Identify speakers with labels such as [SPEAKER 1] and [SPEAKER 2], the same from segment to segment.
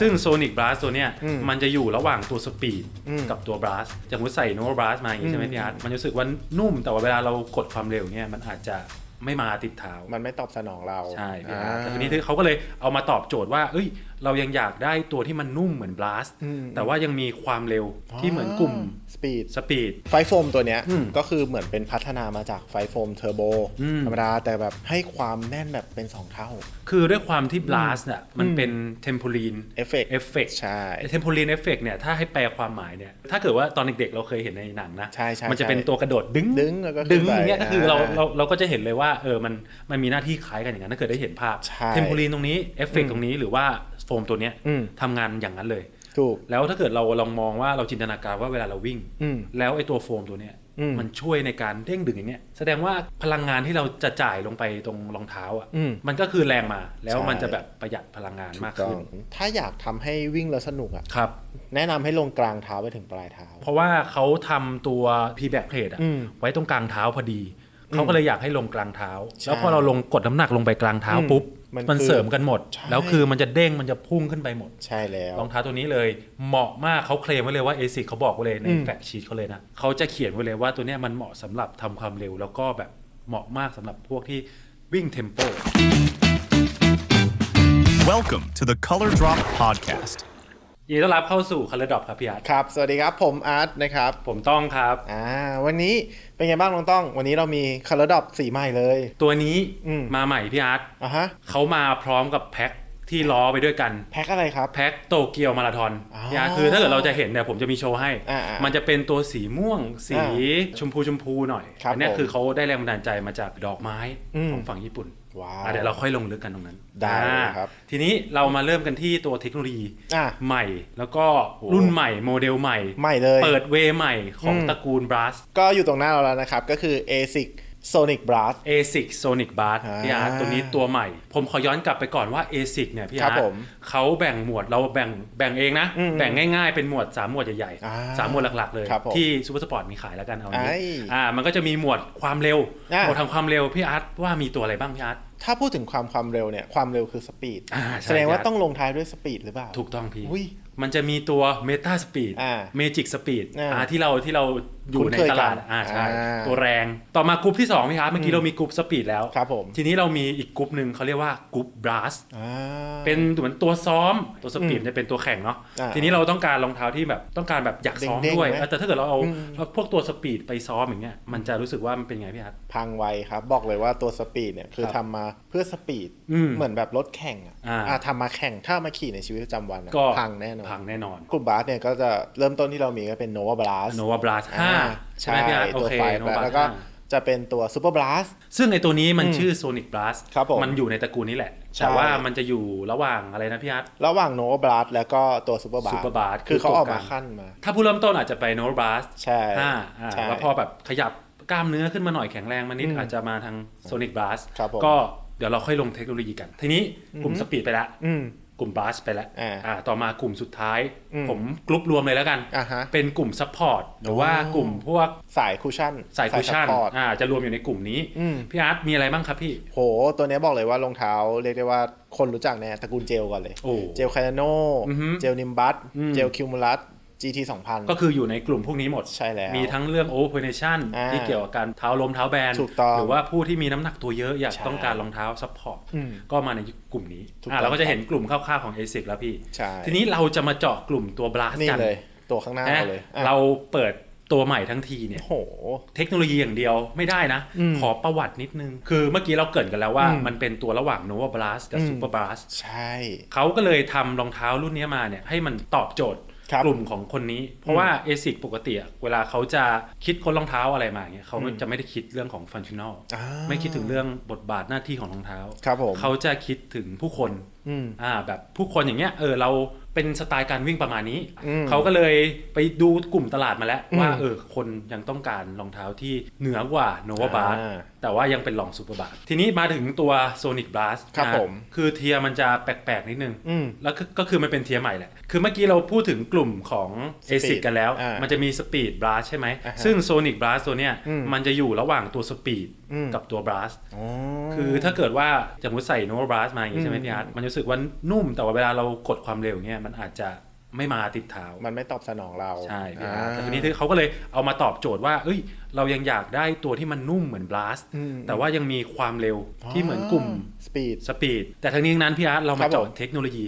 [SPEAKER 1] ซึ่ง Sonic Blast ตัวเนี้ย
[SPEAKER 2] อืม
[SPEAKER 1] มันจะอยู่ระหว่างตัว Speed
[SPEAKER 2] อืม
[SPEAKER 1] กับตัว Blast อย่างสมมติใส่ Nova Blast มาอย่างนี้ใช่ไหม
[SPEAKER 2] อืม
[SPEAKER 1] พี่อาร์ตมันรู้สึกว่านุ่มแต่ว่าเวลาเรากดความเร็วเนี่ยมันอาจจะไม่มาติดเท้า
[SPEAKER 2] มันไม่ตอบสนองเรา
[SPEAKER 1] ใช่พี่
[SPEAKER 2] อ่า
[SPEAKER 1] อาร์ตแต่ทีนี้เขาก็เลยเอามาตอบโจทย์ว่า เอ้ย เรายังอยากได้ตัวที่มันนุ่มเหมือน Blast
[SPEAKER 2] อืม
[SPEAKER 1] แต่ว่ายังมีความเร็วที่เหมือนกลุ่ม
[SPEAKER 2] สปีด
[SPEAKER 1] Speed
[SPEAKER 2] ไฟโฟมตัวเนี้ย
[SPEAKER 1] อืม
[SPEAKER 2] ก็คือเหมือนเป็นพัฒนามาจากไฟโฟมเทอร์โบ
[SPEAKER 1] อืม
[SPEAKER 2] ธรรมดาแต่แบบให้ความแน่นแบบเป็น 2 เท่า
[SPEAKER 1] คือด้วยความที่ Blast เนี่ยมันเป็น Tempoline
[SPEAKER 2] เอฟเฟก
[SPEAKER 1] Effect
[SPEAKER 2] ใช่
[SPEAKER 1] เทมโพลีนเอฟเฟกเนี่ยถ้าให้แปลความหมายเนี่ยถ้าเกิดว่าตอนเด็กๆเราเคยเห็นในหนังนะ
[SPEAKER 2] ใช่ใช่
[SPEAKER 1] มันจะเป็น
[SPEAKER 2] ใช่
[SPEAKER 1] ตัวกระโดดดึง
[SPEAKER 2] ดึงแล้วก็
[SPEAKER 1] ดึง
[SPEAKER 2] ขึ้นไป
[SPEAKER 1] อย่างเงี้ยก็คือเรา
[SPEAKER 2] อ่า
[SPEAKER 1] เราเราก็จะเห็นเลยว่าเออมันมันมีหน้าที่คล้ายกันอย่างนั้นถ้าเกิดได้เห็นภาพ
[SPEAKER 2] ใช่
[SPEAKER 1] เทมโพลีนตรงนี้เอฟเฟก
[SPEAKER 2] อืม
[SPEAKER 1] ตรงนี้หรือว่าโฟมตัวเนี้ย
[SPEAKER 2] อืม
[SPEAKER 1] ทำงานอย่างนั้นเลย
[SPEAKER 2] ถูก
[SPEAKER 1] แล้วถ้าเกิดเราลองมองว่าเราจินตนาการว่าเวลาเราวิ่ง
[SPEAKER 2] อืม
[SPEAKER 1] แล้วไอ้ตัวโฟมตัวเนี้ย
[SPEAKER 2] อืม
[SPEAKER 1] มันช่วยในการเด้งดึงอย่างเงี้ยแสดงว่าพลังงานที่เราจะจ่ายลงไปตรงรองเท้าอะ
[SPEAKER 2] อืม
[SPEAKER 1] มันก็คือแรงมาแล้ว
[SPEAKER 2] ใช่
[SPEAKER 1] มันจะแบบประหยัดพลังงานมาก
[SPEAKER 2] ต้อ
[SPEAKER 1] ขึ้
[SPEAKER 2] ง
[SPEAKER 1] น
[SPEAKER 2] ถ้าอยากทำให้วิ่งแล้วสนุกอะ
[SPEAKER 1] ครับ
[SPEAKER 2] แนะนำให้ลงกลางเท้าไปถึงปลายเท้า
[SPEAKER 1] เพราะว่าเขาทำตัว p back plate อะ
[SPEAKER 2] อืม
[SPEAKER 1] ไว้ตรงกลางเท้าพอดี เขาก็เลยอยากให้ลงกลางเท้า
[SPEAKER 2] ใช่
[SPEAKER 1] แล้วพอเราลงกดน้ำหนักลงไปกลางเท้า
[SPEAKER 2] อืม
[SPEAKER 1] ปุ๊บ
[SPEAKER 2] มัน
[SPEAKER 1] มัน
[SPEAKER 2] คือ
[SPEAKER 1] เสริมกันหมด
[SPEAKER 2] ใช่
[SPEAKER 1] แล้วคือมันจะเด้งมันจะพุ่งขึ้นไปหมด
[SPEAKER 2] ใช่แล้ว
[SPEAKER 1] รองเท้าตัวนี้เลยเหมาะมากเขาเคลมไว้เลยว่า ASIC เขาบอกไว้เลยใน
[SPEAKER 2] อืม
[SPEAKER 1] แฟกชีตเขาเลยนะเขาจะเขียนไว้เลยว่าตัวเนี้ยมันเหมาะสำหรับทำความเร็ว แล้วก็แบบเหมาะมากสำหรับพวกที่วิ่งเทมโป
[SPEAKER 3] Welcome to the Color Drop Podcast.
[SPEAKER 1] ยินดีต้อนรับเข้าสู่ Color Drop ครับพี่อาร์ต
[SPEAKER 2] ครับ สวัสดีครับผมอาร์ตนะครับ
[SPEAKER 1] ผมต้องครับ
[SPEAKER 2] อ่า วันนี้เป็นไงบ้างน้องต้อง วันนี้เรามีคาร์ดอปสีใหม่เลย
[SPEAKER 1] ตัวนี้
[SPEAKER 2] อืม
[SPEAKER 1] มาใหม่พี่อาร์ต
[SPEAKER 2] อะฮะ
[SPEAKER 1] เขามาพร้อมกับแพ็คที่ล้อไปด้วยกัน
[SPEAKER 2] แพ็คอะไรครับ
[SPEAKER 1] แพ็คโตเกียวมาราธอน
[SPEAKER 2] อ๋อ
[SPEAKER 1] เนี่ยคือถ้าเกิดเราจะเห็นเนี่ยผมจะมีโชว์ให้
[SPEAKER 2] อ่าๆ
[SPEAKER 1] มันจะเป็นตัวสีม่วง สี
[SPEAKER 2] อ่
[SPEAKER 1] ชมพูชมพูหน่อย
[SPEAKER 2] ครับ
[SPEAKER 1] อัเนี้ย
[SPEAKER 2] ผม
[SPEAKER 1] คือเขาได้แรงบันดาลใจมาจากดอกไม้
[SPEAKER 2] อืม
[SPEAKER 1] ของฝั่งญี่ปุ่น
[SPEAKER 2] ว้า
[SPEAKER 1] อะ
[SPEAKER 2] ว
[SPEAKER 1] เดี๋ยวเราค่อยลงลึกกันตรงนั้น
[SPEAKER 2] ได้เลย
[SPEAKER 1] อ่า
[SPEAKER 2] ครับ
[SPEAKER 1] ทีนี้เรามาเริ่มกันที่ตัวเทคโนโลยี
[SPEAKER 2] อะ
[SPEAKER 1] ใหม่ แล้วก็
[SPEAKER 2] โอ้
[SPEAKER 1] รุ่นใหม่โมเดลใหม่
[SPEAKER 2] ใหม่เลย
[SPEAKER 1] เปิดเวย์ใหม่ของ
[SPEAKER 2] อืม
[SPEAKER 1] ตระกูลบรัส
[SPEAKER 2] ก็อยู่ตรงหน้าเราแล้วนะครับ ก็คือ ASIC Sonic Blast
[SPEAKER 1] ASIC Sonic b a s
[SPEAKER 2] อ่า
[SPEAKER 1] พี่อาร์ตตัวนี้ตัวใหม่ ผมขอย้อนกลับไปก่อนว่า ASIC เนี่ยพี่
[SPEAKER 2] ครั
[SPEAKER 1] อา
[SPEAKER 2] บ
[SPEAKER 1] ร์ต
[SPEAKER 2] ผม
[SPEAKER 1] เขาแบ่งหมวดเราแบ่งแบ่งเองนะ
[SPEAKER 2] อืม
[SPEAKER 1] แบ่งง่ายๆเป็นหมวด 3 หมวดใหญ่
[SPEAKER 2] อ่า
[SPEAKER 1] ๆสามหมวดหลักๆเลย
[SPEAKER 2] ครับผม
[SPEAKER 1] ที่ซูเปอร์สปอร์ตมีขายแล้วกันเอาอย่าง
[SPEAKER 2] ไอ้
[SPEAKER 1] นี้อ่ามันก็จะมีหมวดความเร็ว
[SPEAKER 2] อ่า
[SPEAKER 1] หมวดทำความเร็วพี่อาร์ตว่ามีตัวอะไรบ้างพี่อาร์ต
[SPEAKER 2] ถ้าพูดถึงความความเร็วเนี่ยความเร็วคือสปีด
[SPEAKER 1] อ่าใช่
[SPEAKER 2] แสดงว่า
[SPEAKER 1] ครับ
[SPEAKER 2] ต้องลงท้ายด้วยสปีดหรือเปล่า
[SPEAKER 1] ถูกต้องพี่
[SPEAKER 2] อุ้ย
[SPEAKER 1] มันจะมีตัวเมตาสปีด
[SPEAKER 2] อ่า
[SPEAKER 1] เมจิกสปีด
[SPEAKER 2] อ่า
[SPEAKER 1] อ่าที่เราที่เราอยู่
[SPEAKER 2] คุ้น
[SPEAKER 1] ใน
[SPEAKER 2] เคย
[SPEAKER 1] ตลาด
[SPEAKER 2] กัน
[SPEAKER 1] อ่าใช่
[SPEAKER 2] อ่า
[SPEAKER 1] ตัวแรง ต่อมากรุ๊ปที่สองพี่อาร์ตเมื่อกี้เรามีกรุ๊ปสปีดแล้ว
[SPEAKER 2] ครับผม
[SPEAKER 1] ทีนี้เรามีอีกกรุ๊ปหนึ่งเขาเรียกว่ากรุ๊ปบลัส
[SPEAKER 2] อ่า
[SPEAKER 1] เป็นเหมือนตัวซ้อมตัวสปีดจะเป็นตัวแข่งเนาะ
[SPEAKER 2] อ่า
[SPEAKER 1] ทีนี้เราต้องการรองเท้าที่แบบต้องการแบบอยากซ้อม
[SPEAKER 2] เด้งๆ
[SPEAKER 1] ด้วย
[SPEAKER 2] ไหม
[SPEAKER 1] เออแต่ถ้าเกิดเราเอา
[SPEAKER 2] อืม
[SPEAKER 1] เอาพวกตัวสปีดไปซ้อมอย่างเงี้ยมันจะรู้สึกว่ามันเป็นไงพี่อาร์ต
[SPEAKER 2] พังไวครับบอกเลยว่าตัวสปีดเนี่ยคือ
[SPEAKER 1] ครับ
[SPEAKER 2] ทำมาเพื่อสปีด
[SPEAKER 1] อืม
[SPEAKER 2] เหมือนแบบรถแข่งอะ
[SPEAKER 1] อ่า
[SPEAKER 2] อ่าทำมาแข่งถ้ามาขี่ในชีวิตประจำวันอะ
[SPEAKER 1] ก็
[SPEAKER 2] พังแน่นอน
[SPEAKER 1] พังแน่นอน
[SPEAKER 2] กลุ่มบาสเนี่ยก็จะเริ่มต้นที่เรามีก็เป็น Nova Blast
[SPEAKER 1] โนวาบลัสห้าใช่ไหมพี่อาร์ตโอ
[SPEAKER 2] ตัว
[SPEAKER 1] เค
[SPEAKER 2] ไฟ
[SPEAKER 1] โน
[SPEAKER 2] แล้
[SPEAKER 1] วาว
[SPEAKER 2] แล้วก็
[SPEAKER 1] ห้า
[SPEAKER 2] จะเป็นตัว Super Blast
[SPEAKER 1] ซึ่งไอตัวนี้มัน
[SPEAKER 2] อืม
[SPEAKER 1] ชื่อ Sonic Blast
[SPEAKER 2] ครับผม
[SPEAKER 1] มันอยู่ในตระกูลนี้แหละ
[SPEAKER 2] ใช่
[SPEAKER 1] แต่ว่ามันจะอยู่ระหว่างอะไรนะพี่อาร์ต
[SPEAKER 2] ระหว่าง Nova Blast แล้วก็ตัว Super Blast
[SPEAKER 1] Super Blast
[SPEAKER 2] คือเขา
[SPEAKER 1] คือตัว
[SPEAKER 2] ออกมาก
[SPEAKER 1] ลาง
[SPEAKER 2] ขั้นมา
[SPEAKER 1] ถ้าผู้เริ่มต้นอาจจะไปโนวาบลัส
[SPEAKER 2] ใช่
[SPEAKER 1] ห้าอ่า
[SPEAKER 2] ใช่
[SPEAKER 1] แล้วพอแบบขยับกล้ามเนื้อขึ้นมาหน่อยแข็งแรงมานิด
[SPEAKER 2] อืม
[SPEAKER 1] อาจจะมาทาง Sonic Blast
[SPEAKER 2] ครับผม
[SPEAKER 1] ก็เดี๋ยวเราค่อยลงเทคโนโลยีกัน ทีนี้กลุ่มสปีดไปแล้ว
[SPEAKER 2] อืม
[SPEAKER 1] กลุ่มบ s สไปแล้ว
[SPEAKER 2] อ่า
[SPEAKER 1] อ่าต่อมากลุ่มสุดท้าย
[SPEAKER 2] อืม
[SPEAKER 1] ผมกรุ๊ปรวมเลยแล้วกัน
[SPEAKER 2] อ่าฮะ
[SPEAKER 1] เป็นกลุ่มซัพพอร์ตหรือว่า
[SPEAKER 2] อ๋อ
[SPEAKER 1] กลุ่มพวก
[SPEAKER 2] สายคูชั่น
[SPEAKER 1] สายคุชชั่น
[SPEAKER 2] ซัพพอร์ต
[SPEAKER 1] อ่าจะรวมอยู่ในกลุ่มนี้
[SPEAKER 2] อืม
[SPEAKER 1] พี่อาร์ตมีอะไรบ้างครับพี่
[SPEAKER 2] โห ตัวเนี้ยบอกเลยว่ารองเท้าเรียกได้ว่าคนรู้จักแน่ตระกูลเจลก่อนเลย
[SPEAKER 1] โอ้
[SPEAKER 2] เจลคาโน
[SPEAKER 1] อือฮึ
[SPEAKER 2] เจลนิมบัส
[SPEAKER 1] อืม
[SPEAKER 2] เจลคิวมูลัส GT 2000
[SPEAKER 1] ก็คืออยู่ในกลุ่มพวกนี้หมด
[SPEAKER 2] ใช่แล้ว
[SPEAKER 1] มีทั้งเรื่อง operation
[SPEAKER 2] อ่า
[SPEAKER 1] ที่เกี่ยวกับการเท้าลมเท้าแบน
[SPEAKER 2] ถูกต้อง
[SPEAKER 1] หรือว่าผู้ที่มีน้ำหนักตัวเยอะอยาก
[SPEAKER 2] ใช่
[SPEAKER 1] ต้องการรองเท้าซัพพอร์ต
[SPEAKER 2] อืม
[SPEAKER 1] ก็มาในกลุ่มนี้
[SPEAKER 2] ถูก
[SPEAKER 1] อ่า
[SPEAKER 2] ต้อง
[SPEAKER 1] เราก็จะเห็นกลุ่มคร่าวๆของ ASIC แล้วพี่
[SPEAKER 2] ใช่
[SPEAKER 1] ทีนี้เราจะมาเจาะกลุ่มตัว blast
[SPEAKER 2] นี่
[SPEAKER 1] กัน
[SPEAKER 2] เลย ตัวข้างหน้า
[SPEAKER 1] นะ
[SPEAKER 2] เราเลยอะ
[SPEAKER 1] เราเปิดตัวใหม่ทั้งทีเนี่ย
[SPEAKER 2] โอ้โห
[SPEAKER 1] เทคโนโลยีอย่างเดียวไม่ได้นะ
[SPEAKER 2] อืม
[SPEAKER 1] ขอประวัตินิดนึง คือเมื่อกี้เราเกรินกันแล้วว่า
[SPEAKER 2] อืม
[SPEAKER 1] มันเป็นตัวระหว่าง Nova Blast กับ
[SPEAKER 2] อืม
[SPEAKER 1] Super Blast
[SPEAKER 2] ใช่
[SPEAKER 1] เขาก็เลยทำรองเท้ารุ่นนี้มาเนี่ยให้มันตอบโจทย์
[SPEAKER 2] ครับ
[SPEAKER 1] กลุ่มของคนนี้ เพราะว่า ASIC ปกติอะเวลาเขาจะคิดค้นรองเท้าอะไรมาเนี่ยเขา
[SPEAKER 2] อืม
[SPEAKER 1] จะไม่ได้คิดเรื่องของฟังชั่นอล
[SPEAKER 2] อ่า
[SPEAKER 1] ไม่คิดถึงเรื่องบทบาทหน้าที่ของรองเท้า
[SPEAKER 2] ครับผม
[SPEAKER 1] เขาจะคิดถึงผู้คน
[SPEAKER 2] อืม
[SPEAKER 1] อ่าแบบผู้คนอย่างเงี้ยเออเรา เป็นสไตล์การวิ่งประมาณนี้
[SPEAKER 2] อืม
[SPEAKER 1] เขาก็เลยไปดูกลุ่มตลาดมาแล้ว
[SPEAKER 2] อืม
[SPEAKER 1] ว่าเออคนยังต้องการรองเท้าที่เหนือกว่า Nova b a s
[SPEAKER 2] อ่า
[SPEAKER 1] แต่ว่ายังเป็นรองซูเปอร์บาสทีนี้มาถึงตัว Sonic Blast
[SPEAKER 2] ครับ
[SPEAKER 1] นะ
[SPEAKER 2] ผม
[SPEAKER 1] คือเทียร์มันจะแปลกๆนิดนึง
[SPEAKER 2] อืม
[SPEAKER 1] แล้วก็ก็คือมันเป็นเทียร์ใหม่แหละ คือเมื่อกี้เราพูดถึงกลุ่มของ
[SPEAKER 2] Speed
[SPEAKER 1] ASIC กันแล้ว
[SPEAKER 2] อ่ามั
[SPEAKER 1] มันจะมี Speed Blast ใช่ไหม
[SPEAKER 2] อ่าฮะ
[SPEAKER 1] ซึ่ง Sonic Blast ตัวเนี้ย
[SPEAKER 2] อืม
[SPEAKER 1] มันจะอยู่ระหว่างตัว Speed
[SPEAKER 2] อืม
[SPEAKER 1] กับตัวบลัส
[SPEAKER 2] อ๋อ
[SPEAKER 1] คือถ้าเกิดว่าสมมติใส่โนบลัสมาอย่างนี้ใช่ไหม
[SPEAKER 2] อืม
[SPEAKER 1] พี่อาร์ตมันรู้สึกว่านุ่มแต่ว่าเวลาเรากดความเร็วอย่างเงี้ยมันอาจจะไม่มาติดเท้า
[SPEAKER 2] มันไม่ตอบสนองเรา
[SPEAKER 1] ใช่พี่
[SPEAKER 2] อ่า
[SPEAKER 1] อาร์ตแต่ทีนี้เขาก็เลยเอามาตอบโจทย์ว่า เอ้ย เรายังอยากได้ตัวที่มันนุ่มเหมือนบลัส
[SPEAKER 2] อืม
[SPEAKER 1] แต่ว่ายังมีความเร็วที่เหมือนกลุ่ม
[SPEAKER 2] สปีด
[SPEAKER 1] สปีดแต่ทั้งนี้ทั้งนั้นพี่อาร์ตเรา
[SPEAKER 2] ครั
[SPEAKER 1] มา
[SPEAKER 2] บ
[SPEAKER 1] เจาะ
[SPEAKER 2] ผม
[SPEAKER 1] เทคโนโลยี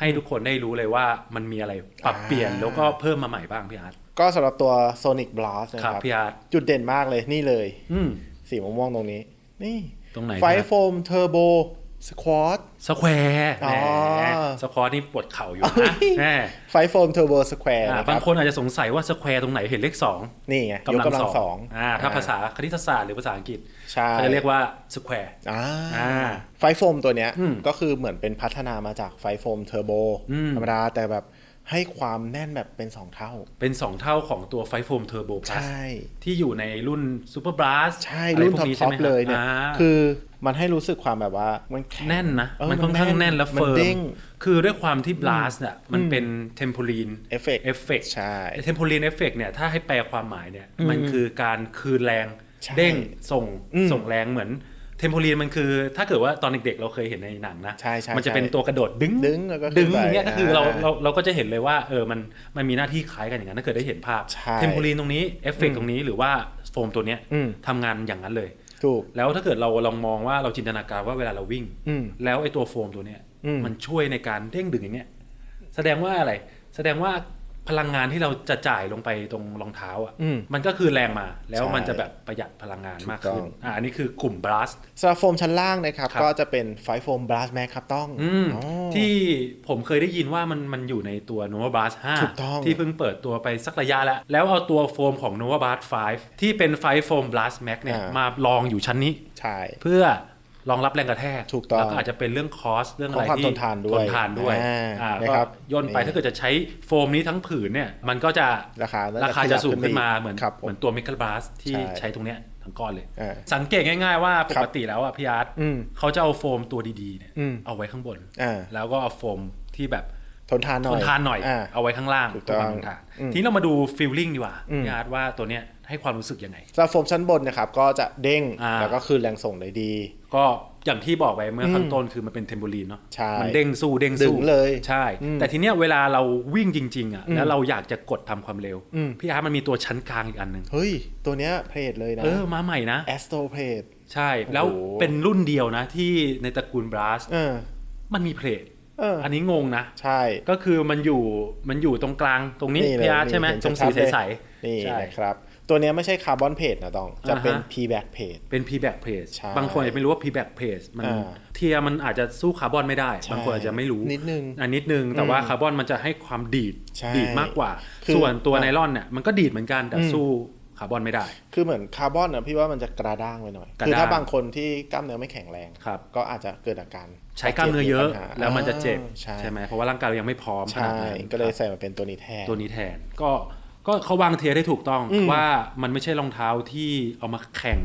[SPEAKER 1] ให้ทุกคนได้รู้เลยว่ามันมีอะไรปรับเปลี่ยน
[SPEAKER 2] อ่า
[SPEAKER 1] แล้วก็เพิ่มมาใหม่บ้างพี่อาร์ต
[SPEAKER 2] ก็สำหรับตัว Sonic Blast นะ
[SPEAKER 1] ค
[SPEAKER 2] ครับรับ
[SPEAKER 1] พี่อาร์ต
[SPEAKER 2] จุดเด่นมากเลยนี่เลย
[SPEAKER 1] อืม
[SPEAKER 2] สีม่วงๆตรงนี้ นี่
[SPEAKER 1] ตรงไหน
[SPEAKER 2] ไฟ
[SPEAKER 1] พี่อาร์ต
[SPEAKER 2] โฟมเทอร์โบ สควอต
[SPEAKER 1] สแควร์
[SPEAKER 2] อ๋อ
[SPEAKER 1] สควอตนี่ปวดเข่าอยู่
[SPEAKER 2] เอ้
[SPEAKER 1] นะ
[SPEAKER 2] ย
[SPEAKER 1] แน่
[SPEAKER 2] ไฟโฟมเทอร์โบสแควร์
[SPEAKER 1] อ่า
[SPEAKER 2] นะค
[SPEAKER 1] บา
[SPEAKER 2] รั
[SPEAKER 1] ง
[SPEAKER 2] บ
[SPEAKER 1] คนอาจจะสงสัยว่าสแควร์ตรงไหนเห็นเลขสอง
[SPEAKER 2] นี่ไงยก
[SPEAKER 1] กำลัง
[SPEAKER 2] กำลัง
[SPEAKER 1] ส
[SPEAKER 2] ส
[SPEAKER 1] อ
[SPEAKER 2] องง
[SPEAKER 1] อ่าถ้าภาษาคณิตศาสตร์หรือภาษาอังกฤษ
[SPEAKER 2] ใช่
[SPEAKER 1] เขาจะเรียกว่าสแควร์
[SPEAKER 2] อ่า
[SPEAKER 1] อ่า
[SPEAKER 2] ไฟโฟมตัวเนี้ย
[SPEAKER 1] อืม
[SPEAKER 2] ก็คือเหมือนเป็นพัฒนามาจากไฟโฟมเทอร์โบ
[SPEAKER 1] อืม
[SPEAKER 2] ธรรมดาแต่แบบ ให้ความแน่นแบบเป็น 2 เท่า
[SPEAKER 1] เป็น 2 เท่าของตัวไฟโฟมเทอร์โบพลั
[SPEAKER 2] ใช่
[SPEAKER 1] ที่อยู่ในรุ่นซูเปอร์บลัส
[SPEAKER 2] ใช่ รุ่นท็อปท็อปเลยเนี่ย
[SPEAKER 1] คือ
[SPEAKER 2] คือมันให้รู้สึกความแบบว่ามันข็ง
[SPEAKER 1] แน่นนะ
[SPEAKER 2] เออ
[SPEAKER 1] มันค่อนข้างแน่นและ
[SPEAKER 2] มั
[SPEAKER 1] เฟิร์
[SPEAKER 2] เด้
[SPEAKER 1] ม
[SPEAKER 2] ง
[SPEAKER 1] คือด้วยความที่บลัสเนี่ยมันเป็นเทมโพลีน
[SPEAKER 2] เอฟเฟกต์
[SPEAKER 1] เอฟเฟก
[SPEAKER 2] ใช่
[SPEAKER 1] เทมโพลีนเอฟเฟกเนี่ยถ้าให้แปลความหมายเนี่ย
[SPEAKER 2] อืม
[SPEAKER 1] มันคือการคืนแรง
[SPEAKER 2] ใช่
[SPEAKER 1] เด้งส่ง
[SPEAKER 2] อืม
[SPEAKER 1] ส่งแรงเหมือน เทมโพลีนมันคือถ้าเกิดว่าตอนเด็กๆเราเคยเห็นในหนังนะ
[SPEAKER 2] ใช่ใช่
[SPEAKER 1] มันจะ
[SPEAKER 2] ใช่
[SPEAKER 1] เป็นตัวกระโดดดึง
[SPEAKER 2] ดึงแล้วก็
[SPEAKER 1] ดึง
[SPEAKER 2] ขึ้นไป
[SPEAKER 1] อย่างเงี้ยก็คือเรา
[SPEAKER 2] อ่า
[SPEAKER 1] เราเราก็จะเห็นเลยว่าเออมันมันมีหน้าที่คล้ายกันอย่างนั้นถ้าเกิดได้เห็นภาพ
[SPEAKER 2] ใช่
[SPEAKER 1] เทมโพลีนตรงนี้เอฟเฟกตรงนี้หรือว่าโฟมตัวเนี้ย
[SPEAKER 2] อืม
[SPEAKER 1] ทำงานอย่างนั้นเลย
[SPEAKER 2] ถูก
[SPEAKER 1] แล้วถ้าเกิดเราลองมองว่าเราจินตนาการว่าเวลาเราวิ่ง
[SPEAKER 2] อืม
[SPEAKER 1] แล้วไอ้ตัวโฟมตัวเนี้ย
[SPEAKER 2] อืม
[SPEAKER 1] มันช่วยในการเด้งดึงอย่างเงี้ยแสดงว่าอะไรแสดงว่า พลังงานที่เราจะจ่ายลงไปตรงรองเท้าอะ
[SPEAKER 2] อืม
[SPEAKER 1] มันก็คือแรงมา แล้ว
[SPEAKER 2] ใช่
[SPEAKER 1] มันจะแบบประหยัดพลังงานมาก
[SPEAKER 2] ถูกต้
[SPEAKER 1] ขึ้
[SPEAKER 2] อนง
[SPEAKER 1] อ่าอันนี้คือกลุ่มบลัส
[SPEAKER 2] สำหรับโฟมชั้นล่างนะครับ
[SPEAKER 1] ครับ
[SPEAKER 2] ก็จะเป็นไฟโฟมบลัสแม็กครับต้อง
[SPEAKER 1] อืม
[SPEAKER 2] อ๋อ
[SPEAKER 1] ที่ผมเคยได้ยินว่ามันมันอยู่ในตัว Nova Blast
[SPEAKER 2] ถูกต้อง
[SPEAKER 1] 5ที่เพิ่งเปิดตัวไปสักระยะแล้ว แล้วเอาตัวโฟมของ Nova Blast 5ที่เป็นไฟโฟม Blast Max เนี่ย
[SPEAKER 2] อ่าม
[SPEAKER 1] มาลองอยู่ชั้นนี้
[SPEAKER 2] ใช่
[SPEAKER 1] เพื่อ รองรับแรงกระแทก
[SPEAKER 2] ถูกต้อง
[SPEAKER 1] แล้วก็อาจจะเป็นเรื่องคอสเรื่องอะไร
[SPEAKER 2] ของความ
[SPEAKER 1] ที่
[SPEAKER 2] ทนทานด้วย
[SPEAKER 1] ทนทานด้วย
[SPEAKER 2] อ่า
[SPEAKER 1] อ่า
[SPEAKER 2] นะ
[SPEAKER 1] ก็
[SPEAKER 2] ครับ
[SPEAKER 1] ย่นไป
[SPEAKER 2] นี่
[SPEAKER 1] ถ้าเกิดจะใช้โฟมนี้ทั้งผืนเนี่ยมันก็จะ
[SPEAKER 2] ราคาน่
[SPEAKER 1] ราคาจะสูงขึ้นมา
[SPEAKER 2] ขยับ
[SPEAKER 1] เหมือน
[SPEAKER 2] ครับผม
[SPEAKER 1] เหมือนตัว m e c a b l a s ที่
[SPEAKER 2] ใช่
[SPEAKER 1] ใช้ตรงเนี้ยทั้งก้อนเลย
[SPEAKER 2] อ่า
[SPEAKER 1] สังเกตง่ายๆว่าป
[SPEAKER 2] ครั
[SPEAKER 1] ก
[SPEAKER 2] บ
[SPEAKER 1] ติแล้วอะพี่อาร์ต
[SPEAKER 2] อืม
[SPEAKER 1] เขาจะเอาโฟมตัวดีๆเนี่ย
[SPEAKER 2] อืม
[SPEAKER 1] เอาไว้ข้างบน
[SPEAKER 2] อ่า
[SPEAKER 1] แล้วก็เอาโฟมที่แบบ
[SPEAKER 2] ทนทานหน่
[SPEAKER 1] ท
[SPEAKER 2] อย
[SPEAKER 1] นทานหน่อย
[SPEAKER 2] อ่า
[SPEAKER 1] เอาไว้ข้างล่าง
[SPEAKER 2] ถูกต้อง
[SPEAKER 1] เพื่ความทนทาน
[SPEAKER 2] อืม
[SPEAKER 1] ทีนี้เรามาดูฟีลลิ่งดีกว่า
[SPEAKER 2] อืม
[SPEAKER 1] พี่อาร์ตว่าตัวเนี้ยให้ความรู้สึกยังไง
[SPEAKER 2] สำหรับโฟมชั้นบนนะครับก็จะเด้ง
[SPEAKER 1] อ่า
[SPEAKER 2] แล้วก็คืนแรงส่งได้ดี
[SPEAKER 1] ก็อย่างที่บอกไปเมื่อ
[SPEAKER 2] อืม
[SPEAKER 1] ข้างต้นคือมันเป็นเทมโบลีนเนาะ
[SPEAKER 2] ใช่
[SPEAKER 1] มันเด้งสู้เด้ง
[SPEAKER 2] ดึ
[SPEAKER 1] สู้
[SPEAKER 2] งเลย
[SPEAKER 1] ใช่
[SPEAKER 2] อืม
[SPEAKER 1] แต่ทีเนี้ยเวลาเราวิ่งจริง ๆอะ
[SPEAKER 2] อืม
[SPEAKER 1] แล้วเราอยากจะกดทำความเร็ว
[SPEAKER 2] อืม
[SPEAKER 1] พี่อาร์ตมันมีตัวชั้นกลางอีกอันหนึ่ง
[SPEAKER 2] เฮ้ย ตัวเนี้ยเพลทเลยนะ
[SPEAKER 1] เออ มาใหม่นะ
[SPEAKER 2] แอสโตรเพลท
[SPEAKER 1] ใช่ แล้ว
[SPEAKER 2] โอ้โห
[SPEAKER 1] เป็นรุ่นเดียวนะที่ในตระกูลบลัส
[SPEAKER 2] เออ
[SPEAKER 1] มันมีเพลท
[SPEAKER 2] เออ
[SPEAKER 1] อันนี้งงนะ
[SPEAKER 2] ใช่
[SPEAKER 1] ก็คือมันอยู่มันอยู่ตรงกลางตรงนี้
[SPEAKER 2] นี่เลย
[SPEAKER 1] พี่อาร์ต
[SPEAKER 2] นี่
[SPEAKER 1] ใช่ไหม
[SPEAKER 2] เห็น
[SPEAKER 1] ตรง
[SPEAKER 2] ชั
[SPEAKER 1] สี
[SPEAKER 2] ดๆเลย
[SPEAKER 1] ใส
[SPEAKER 2] นี่
[SPEAKER 1] ใช่
[SPEAKER 2] นะครับ ตัวเนี้ยไม่ใช่คาร์บอนเพลทนะต้อง จะเป็น
[SPEAKER 1] อ่าฮะ
[SPEAKER 2] P back เพลท
[SPEAKER 1] เป็น p-back page
[SPEAKER 2] ใช่
[SPEAKER 1] บางคนอาจจะไม่รู้ว่า p-back page มัน
[SPEAKER 2] อ่า
[SPEAKER 1] เทียร์มันอาจจะสู้คาร์บอนไม่ได้
[SPEAKER 2] ใช่
[SPEAKER 1] บางคนอาจจะไม่รู้
[SPEAKER 2] นิดนึง
[SPEAKER 1] อันนิดนึง แต่
[SPEAKER 2] อืม
[SPEAKER 1] ว่าคาร์บอนมันจะให้ความดีด
[SPEAKER 2] ใช่
[SPEAKER 1] ดีดมากกว่า
[SPEAKER 2] คือ
[SPEAKER 1] ส่วนตัว
[SPEAKER 2] อะ
[SPEAKER 1] ไนลอนเนี่ยมันก็ดีดเหมือนกันแต่
[SPEAKER 2] อืม
[SPEAKER 1] สู้คาร์บอนไม่ได้
[SPEAKER 2] คือเหมือนคาร์บอนอะพี่ว่ามันจะกระด้างไปหน่อย
[SPEAKER 1] กระ
[SPEAKER 2] คือถ้า
[SPEAKER 1] ด้าง
[SPEAKER 2] บางคนที่กล้ามเนื้อไม่แข็งแรง
[SPEAKER 1] ครับ
[SPEAKER 2] ก็อาจจะเกิดอาการ
[SPEAKER 1] ใช้กล้ามเนื้อเยอะ
[SPEAKER 2] บาดจ็บปัญหา
[SPEAKER 1] แล้วมันจะเจ็บ
[SPEAKER 2] ใช่
[SPEAKER 1] ใช่ไหมเพราะว่าร่างกายเรายังไม่พร้อมขนา
[SPEAKER 2] ใช่
[SPEAKER 1] ดนั้น
[SPEAKER 2] ก็เลย
[SPEAKER 1] ครับ
[SPEAKER 2] ใส่มาเป็นตัวนี้แทน
[SPEAKER 1] ตัวนี้แทนก็ ก็เขาวางเทียร์ได้ถูกต้อง
[SPEAKER 2] อืม
[SPEAKER 1] ว่ามันไม่ใช่รองเท้าที่เอามาแข่ง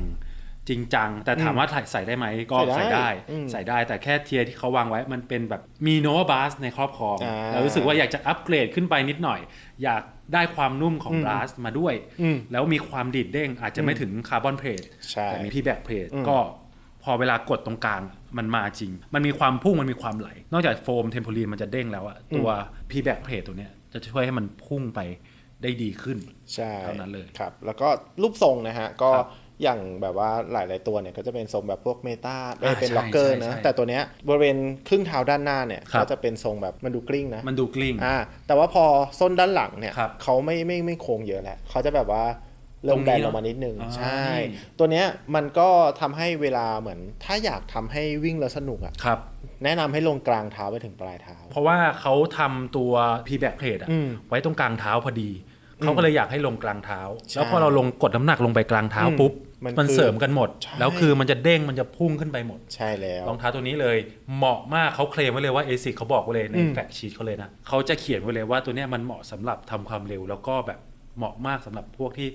[SPEAKER 1] จริงจัง แต่ถามว่าใส่ได้ไหมก็
[SPEAKER 2] ใส่
[SPEAKER 1] ใส่
[SPEAKER 2] ได้
[SPEAKER 1] ได้
[SPEAKER 2] อืม
[SPEAKER 1] ใส่ได้แต่แค่เทียร์ที่เขาวางไว้มันเป็นแบบมีโนบาสในครอบครอง
[SPEAKER 2] อ่า
[SPEAKER 1] แล้วรู้สึกว่าอยากจะอัปเกรดขึ้นไปนิดหน่อย อยากได้ความนุ่มของ
[SPEAKER 2] อืม
[SPEAKER 1] บาสมาด้วย
[SPEAKER 2] อืม
[SPEAKER 1] แล้วมีความดีดเด้งอาจจะไม่ถึงคาร์บอนเพลท
[SPEAKER 2] ใช่
[SPEAKER 1] แต่มีพี่แบ็กเพลท
[SPEAKER 2] อืม
[SPEAKER 1] ก็พอเวลากดตรงกลางมันมาจริง มันมีความพุ่งมันมีความไหล นอกจากโฟมเทมโพลีนมันจะเด้งแล้วอะตัวพี่แบ็กเพลทตัวเนี้ยจะช่วยให้มันพุ่งไป ได้ดีขึ้น
[SPEAKER 2] ใช่
[SPEAKER 1] เท่านั้นเลย
[SPEAKER 2] ครับ แล้วก็รูปทรงนะฮะ ก็
[SPEAKER 1] ครับ
[SPEAKER 2] อย่างแบบว่าหลาย ๆ ตัวเนี่ยก็จะเป็นทรงแบบพวกเมตา
[SPEAKER 1] อ่า
[SPEAKER 2] เป็น
[SPEAKER 1] ใช่
[SPEAKER 2] ล็อกเกอร์
[SPEAKER 1] ใช่
[SPEAKER 2] นะ
[SPEAKER 1] ใช่
[SPEAKER 2] แต่ตัวเนี้ยบริเวณครึ่งเท้าด้านหน้าเนี่ย
[SPEAKER 1] ครับ
[SPEAKER 2] ก็จะเป็นทรงแบบมันดูกลิ้งนะ
[SPEAKER 1] มันดูกลิ้ง
[SPEAKER 2] อ่าแต่ว่าพอส้นด้านหลังเนี่ย
[SPEAKER 1] ครับ
[SPEAKER 2] เขาไม่ไม่ไม่โค้งเยอะแหละเขาจะแบบว่าเริ่
[SPEAKER 1] ตร
[SPEAKER 2] ม
[SPEAKER 1] งนี้
[SPEAKER 2] แบนล
[SPEAKER 1] เนอะ
[SPEAKER 2] งมานิดนึง
[SPEAKER 1] อ่า
[SPEAKER 2] ใช่
[SPEAKER 1] นี่
[SPEAKER 2] ตัวเนี้ยมันก็ทำให้เวลาเหมือน ถ้าอยากทำให้วิ่งแล้วสนุกอะ
[SPEAKER 1] ครับ
[SPEAKER 2] แนะนำให้ลงกลางเท้าไปถึงปลายเท้า
[SPEAKER 1] เพราะว่าเขาทำตัว p b a c k plate อะ
[SPEAKER 2] อืม
[SPEAKER 1] ไว้ตรงกลางเท้าพอดี เขาก็เลยอยากให้ลงกลางเท้า
[SPEAKER 2] ใช่
[SPEAKER 1] แล้วพอเราลงกดน้ำหนักลงไปกลางเท้า
[SPEAKER 2] อืม
[SPEAKER 1] ปุ๊บ
[SPEAKER 2] มัน
[SPEAKER 1] มัน
[SPEAKER 2] คือ
[SPEAKER 1] เสริมกันหมด
[SPEAKER 2] ใช่
[SPEAKER 1] แล้วคือมันจะเด้งมันจะพุ่งขึ้นไปหมด
[SPEAKER 2] ใช่แล้ว
[SPEAKER 1] รองเท้าตัวนี้เลยเหมาะมากเขาเคลมไว้เลยว่า ASIC เขาบอกไว้เลยใน
[SPEAKER 2] อืม
[SPEAKER 1] แฟกชีตเขาเลยนะเขาจะเขียนไว้เลยว่าตัวเนี้ยมันเหมาะสำหรับทำความเร็ว แล้วก็แบบเหมาะมากสำหรับพวกที่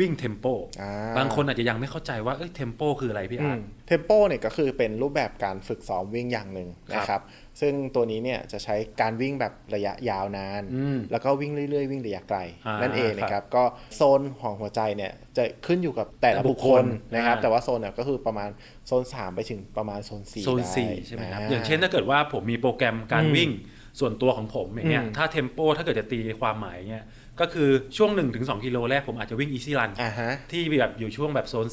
[SPEAKER 1] วิ่งเทมโป
[SPEAKER 2] อ่า
[SPEAKER 1] บางคนอาจจะยังไม่เข้าใจว่าเอ้ยเทมโปคืออะไรพี่อาร์ต
[SPEAKER 2] เทมโปเนี่ยก็คือเป็นรูปแบบการฝึกซ้อมวิ่งอย่างหนึ่งนะครับ ซึ่งตัวนี้เนี่ยจะใช้การวิ่งแบบระยะยาวนาน
[SPEAKER 1] อืม
[SPEAKER 2] แล้วก็วิ่งเรื่อยๆ วิ่งระยะไกล
[SPEAKER 1] อ่า
[SPEAKER 2] นั่นเองนะครับ ก็โซนของหัวใจเนี่ยจะขึ้นอยู่กับแต่ละ
[SPEAKER 1] แต่บุ
[SPEAKER 2] บุ
[SPEAKER 1] ค
[SPEAKER 2] ค
[SPEAKER 1] ค
[SPEAKER 2] ค
[SPEAKER 1] ล
[SPEAKER 2] ลนะครับ
[SPEAKER 1] อ่า
[SPEAKER 2] แต่ว่าโซนเนี่ยก็คือประมาณโซน 3 ไปถึงประมาณโซน4
[SPEAKER 1] โซน
[SPEAKER 2] ได้
[SPEAKER 1] สี่ใช่ไหมครับาอย่างเช่นถ้าเกิดว่าผมมีโปรแกรมการ
[SPEAKER 2] อืม
[SPEAKER 1] วิ่งส่วนตัวของผมอย่างเงี้ย
[SPEAKER 2] อืม
[SPEAKER 1] ถ้าเทมโปถ้าเกิดจะตีความหมายเงี้ย ก็คือช่วง 1-2 กิโลแรกผมอาจจะวิ่งอีซี่รัน
[SPEAKER 2] อ่าฮะ
[SPEAKER 1] ที่แบบอยู่ช่วงแบบโซน